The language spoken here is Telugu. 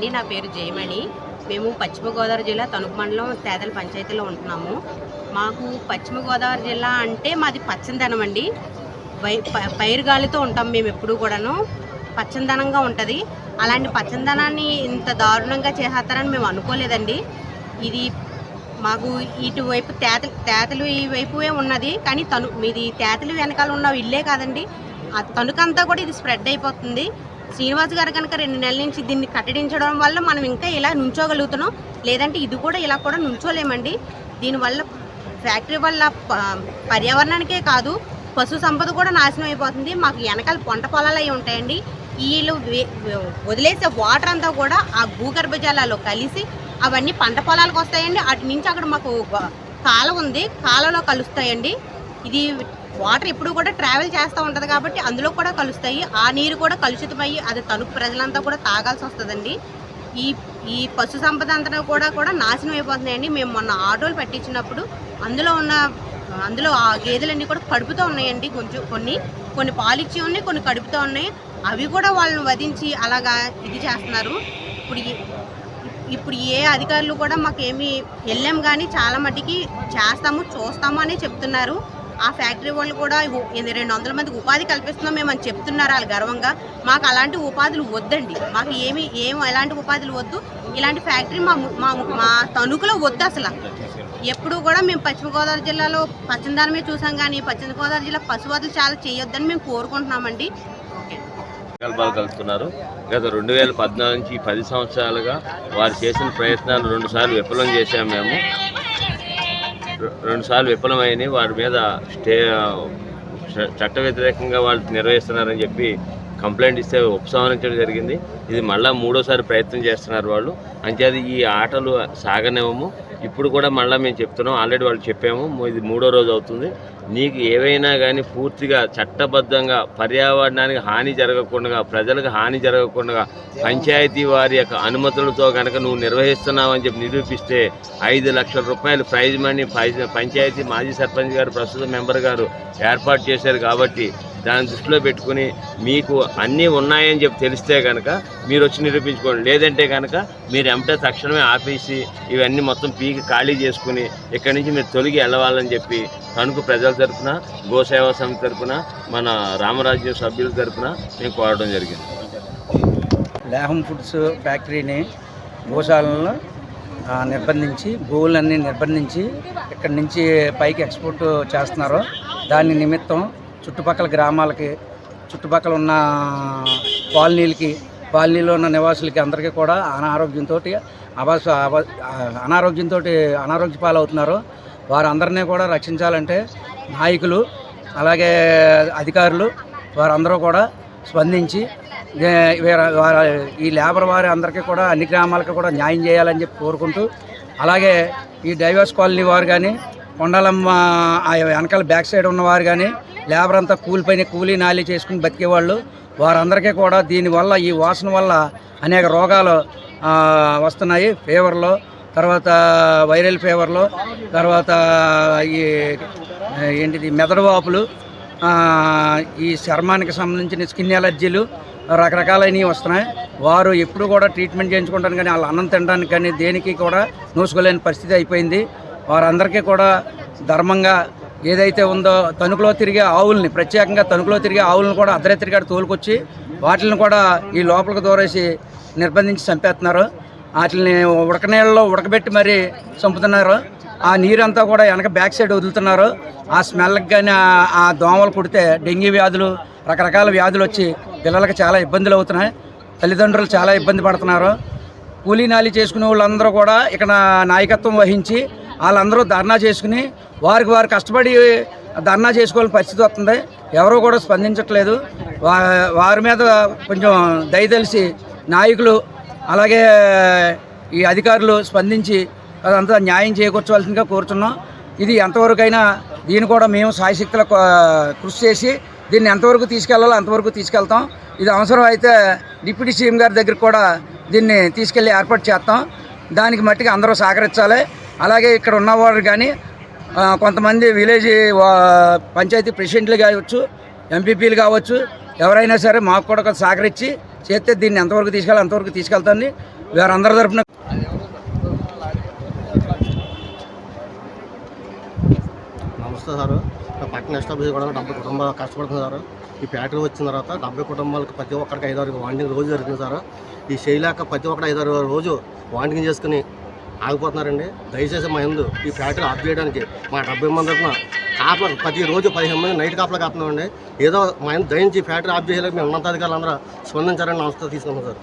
అండి నా పేరు జయమణి. మేము పశ్చిమ గోదావరి జిల్లా తణుకు మండలం తేదల పంచాయతీలో ఉంటున్నాము. మాకు పశ్చిమ గోదావరి జిల్లా అంటే మాది పచ్చనిదనం అండి. వై ప- పైరుగాలితో ఉంటాం మేము ఎప్పుడూ కూడాను. పచ్చందనంగా ఉంటుంది. అలాంటి పచ్చనిదనాన్ని ఇంత దారుణంగా చేసేస్తారని మేము అనుకోలేదండి. ఇది మాకు ఇటువైపు తేత తేతలు ఈ వైపువే ఉన్నది. కానీ తను మీది తేతలు వెనకాల ఉన్న ఇల్లే కాదండి. ఆ తణుకంతా కూడా ఇది స్ప్రెడ్ అయిపోతుంది. శ్రీనివాస్ గారు కనుక రెండు నెలల నుంచి దీన్ని కట్టడించడం వల్ల మనం ఇంకా ఇలా నుంచోగలుగుతున్నాం. లేదంటే ఇది కూడా ఇలా కూడా నుంచోలేమండి. దీనివల్ల ఫ్యాక్టరీ వల్ల ప- పర్యావరణానికే కాదు పశు సంపద కూడా నాశనం అయిపోతుంది. మాకు వెనకాల పంట పొలాలు అవి ఉంటాయండి. వీళ్ళు వే- వదిలేసే వాటర్ అంతా కూడా ఆ భూగర్భ జలాల్లో కలిసి అవన్నీ పంట పొలాలకు వస్తాయండి. అటు నుంచి అక్కడ మాకు కాల కాలం ఉంది. కాలలో కలుస్తాయండి. ఇది వాటర్ ఎప్పుడు కూడా ట్రావెల్ చేస్తూ ఉంటుంది కాబట్టి అందులో కూడా కలుస్తాయి. ఆ నీరు కూడా కలుషితమయ్యి అది తణుకు ప్రజలంతా కూడా తాగాల్సి వస్తుందండి. ఈ ఈ పశు సంపద అంతా కూడా కూడా నాశనం అయిపోతున్నాయండి. మేము మొన్న ఆటోలు పట్టించినప్పుడు అందులో ఉన్న అందులో ఆ గేదెలన్నీ కూడా కడుపుతూ ఉన్నాయండి కొంచెం కొన్ని. కొన్ని పాలిచ్చి ఉన్నాయి కొన్ని కడుపుతూ ఉన్నాయి. అవి కూడా వాళ్ళని వధించి అలాగా ఇది చేస్తున్నారు. ఇప్పుడు ఇప్పుడు ఏ అధికారులు కూడా మాకేమి వెళ్ళాం కానీ చాలా మటుకి చేస్తాము చూస్తాము అని చెప్తున్నారు. ఆ ఫ్యాక్టరీ వాళ్ళు కూడా రెండు వందల మందికి ఉపాధి కల్పిస్తున్నాం మేము అని చెప్తున్నారు వాళ్ళు గర్వంగా. మాకు అలాంటి ఉపాధులు వద్దండి. మాకు ఏమి ఏం ఎలాంటి ఉపాధులు వద్దు. ఇలాంటి ఫ్యాక్టరీ మా మా మా తణుకులో వద్దు అసలు. ఎప్పుడు కూడా మేము పశ్చిమ గోదావరి జిల్లాలో పచ్చనిదానమే చూసాం కానీ పశ్చిమ గోదావరి జిల్లా పశువదులు చాలా చేయొద్దని మేము కోరుకుంటున్నామండి. కలుపుతున్నారు. గత రెండు వేల పద్నాలుగు నుంచి పది సంవత్సరాలుగా వారు చేసిన ప్రయత్నాలు రెండుసార్లు విఫలం చేశాము మేము. రెండుసార్లు విఫలమైనవి. వారి మీద స్టే చట్ట వ్యతిరేకంగా వాళ్ళు నిర్వహిస్తున్నారని చెప్పి కంప్లైంట్ ఇస్తే ఉపసంహరించడం జరిగింది. ఇది మళ్ళీ మూడోసారి ప్రయత్నం చేస్తున్నారు వాళ్ళు. అంతేది ఈ ఆటలు సాగనివ్వము. ఇప్పుడు కూడా మళ్ళీ మేము చెప్తున్నాం. ఆల్రెడీ వాళ్ళు చెప్పాము. ఇది మూడో రోజు అవుతుంది. నీకు ఏవైనా కానీ పూర్తిగా చట్టబద్ధంగా పర్యావరణానికి హాని జరగకుండా ప్రజలకు హాని జరగకుండా పంచాయతీ వారి యొక్క అనుమతులతో కనుక నువ్వు నిర్వహిస్తున్నావు అని చెప్పి నిరూపిస్తే ఐదు లక్షల రూపాయలు ప్రైజ్ మనీ పంచాయతీ మాజీ సర్పంచ్ గారు ప్రస్తుత మెంబర్ గారు ఏర్పాటు చేశారు కాబట్టి దాని దృష్టిలో పెట్టుకుని మీకు అన్నీ ఉన్నాయని చెప్పి తెలిస్తే కనుక మీరు వచ్చి నిరూపించుకోండి. లేదంటే కనుక మీరు ఎంటే తక్షణమే ఆపేసి ఇవన్నీ మొత్తం పీకి ఖాళీ చేసుకుని ఇక్కడి నుంచి మీరు తొలగి వెళ్ళవాలని చెప్పి తణుకు ప్రజల తరపున గోసేవా సమితి తరఫున మన రామరాజ్యం సభ్యుల తరఫున మేము కోరడం జరిగింది. లేహం ఫుడ్స్ ఫ్యాక్టరీని గోశాలలో నిర్బంధించి గోవులన్నీ నిర్బంధించి ఇక్కడి నుంచి పైకి ఎక్స్పోర్ట్ చేస్తున్నారు. దాని నిమిత్తం చుట్టుపక్కల గ్రామాలకి చుట్టుపక్కల ఉన్న కాలనీలకి కాలనీలో ఉన్న నివాసులకి అందరికీ కూడా అనారోగ్యంతో అవాస అనారోగ్యంతో అనారోగ్య పాలవుతున్నారు. వారందరినీ కూడా రక్షించాలంటే నాయకులు అలాగే అధికారులు వారందరూ కూడా స్పందించి ఈ లేబర్ వారి అందరికీ కూడా అన్ని గ్రామాలకు కూడా న్యాయం చేయాలని చెప్పి కోరుకుంటూ అలాగే ఈ డైవర్స్ కాలనీ వారు కానీ కొండలమ్మ ఆ వెనకాల బ్యాక్ సైడ్ ఉన్నవారు కానీ లేబర్ అంతా కూలిపోయిన కూలీ నాలి చేసుకుని బతికేవాళ్ళు. వారందరికీ కూడా దీనివల్ల ఈ వాసన వల్ల అనేక రోగాలు వస్తున్నాయి. ఫీవర్లో తర్వాత వైరల్ ఫీవర్లో తర్వాత ఈ ఏంటిది మెదడు వాపులు ఈ చర్మానికి సంబంధించిన స్కిన్ ఎలర్జీలు రకరకాలైనవి వస్తున్నాయి. వారు ఎప్పుడు కూడా ట్రీట్మెంట్ చేయించుకుంటాను కానీ వాళ్ళ అన్నం తినడానికి కానీ దేనికి కూడా నూసుకోలేని పరిస్థితి అయిపోయింది. వారందరికీ కూడా ధర్మంగా ఏదైతే ఉందో తణుకులో తిరిగే ఆవుల్ని ప్రత్యేకంగా తణుకులో తిరిగే ఆవులను కూడా అర్ధరాత్రిగా తోలుకొచ్చి వాటిని కూడా ఈ లోపలికి దూరేసి నిర్బంధించి చంపేస్తున్నారు. వాటిని ఉడకనీళ్ళలో ఉడకబెట్టి మరీ చంపుతున్నారు. ఆ నీరంతా కూడా వెనక బ్యాక్ సైడ్ వదులుతున్నారు. ఆ స్మెల్కి కానీ ఆ- దోమలు కుడితే డెంగీ వ్యాధులు రకరకాల వ్యాధులు వచ్చి పిల్లలకు చాలా ఇబ్బందులు అవుతున్నాయి. తల్లిదండ్రులు చాలా ఇబ్బంది పడుతున్నారు. కూలీ నాలి చేసుకునే వాళ్ళందరూ కూడా ఇక్కడ నాయకత్వం వహించి వాళ్ళందరూ ధర్నా చేసుకుని వారికి వారు కష్టపడి ధర్నా చేసుకోవాల్సిన పరిస్థితి వస్తుంది. ఎవరూ కూడా స్పందించట్లేదు. వా వారి మీద కొంచెం దయతలిసి నాయకులు అలాగే ఈ అధికారులు స్పందించి అదంతా న్యాయం చేకూర్చవలసిందిగా కోరుతున్నాం ఇది ఎంతవరకైనా దీన్ని కూడా మేము సాయశక్తుల కృషి చేసి దీన్ని ఎంతవరకు తీసుకెళ్ళాలో అంతవరకు తీసుకెళ్తాం. ఇది అవసరం అయితే డిప్యూటీ సీఎం గారి దగ్గర కూడా దీన్ని తీసుకెళ్ళి ఏర్పాటు చేస్తాం. దానికి మట్టికి అందరూ సహకరించాలి. అలాగే ఇక్కడ ఉన్నవారు కానీ కొంతమంది విలేజ్ పంచాయతీ ప్రెసిడెంట్లు కావచ్చు ఎంపీపీలు కావచ్చు ఎవరైనా సరే మాకు కూడా కొంత సహకరించి చేస్తే దీన్ని ఎంతవరకు తీసుకెళ్ళి అంతవరకు తీసుకెళ్తాను వారందరి తరఫున నమస్తే సార్. పట్టణ పక్కన ఎస్టాబ్లిష్ కూడా డెబ్బై కుటుంబాలు కష్టపడుతుంది సార్. ఈ ఫ్యాక్టరీ వచ్చిన తర్వాత డెబ్బై కుటుంబాలకు ప్రతి ఒక్కరికి ఐదారు వాంటింగ్ రోజు జరుగుతుంది సార్. ఈ శైలాక ప్రతి ఒక్కరు ఐదారు రోజు వాంటింగ్ చేసుకుని ఆగిపోతున్నారండి. దయచేసి మా ఎందు ఈ ఫ్యాక్టరీ ఆఫ్ చేయడానికి మా డెబ్బై మంది తరఫున కాపలు ప్రతి రోజు పదిహేను మంది నైట్ కాపలు కాపుతున్నామండి. ఏదో మా ఎందు దయించి ఫ్యాక్టరీ ఆఫ్ చేయాలి మేము ఉన్నతాధికారులు అందరూ స్పందించారని నమస్తే తీసుకున్నాం సార్.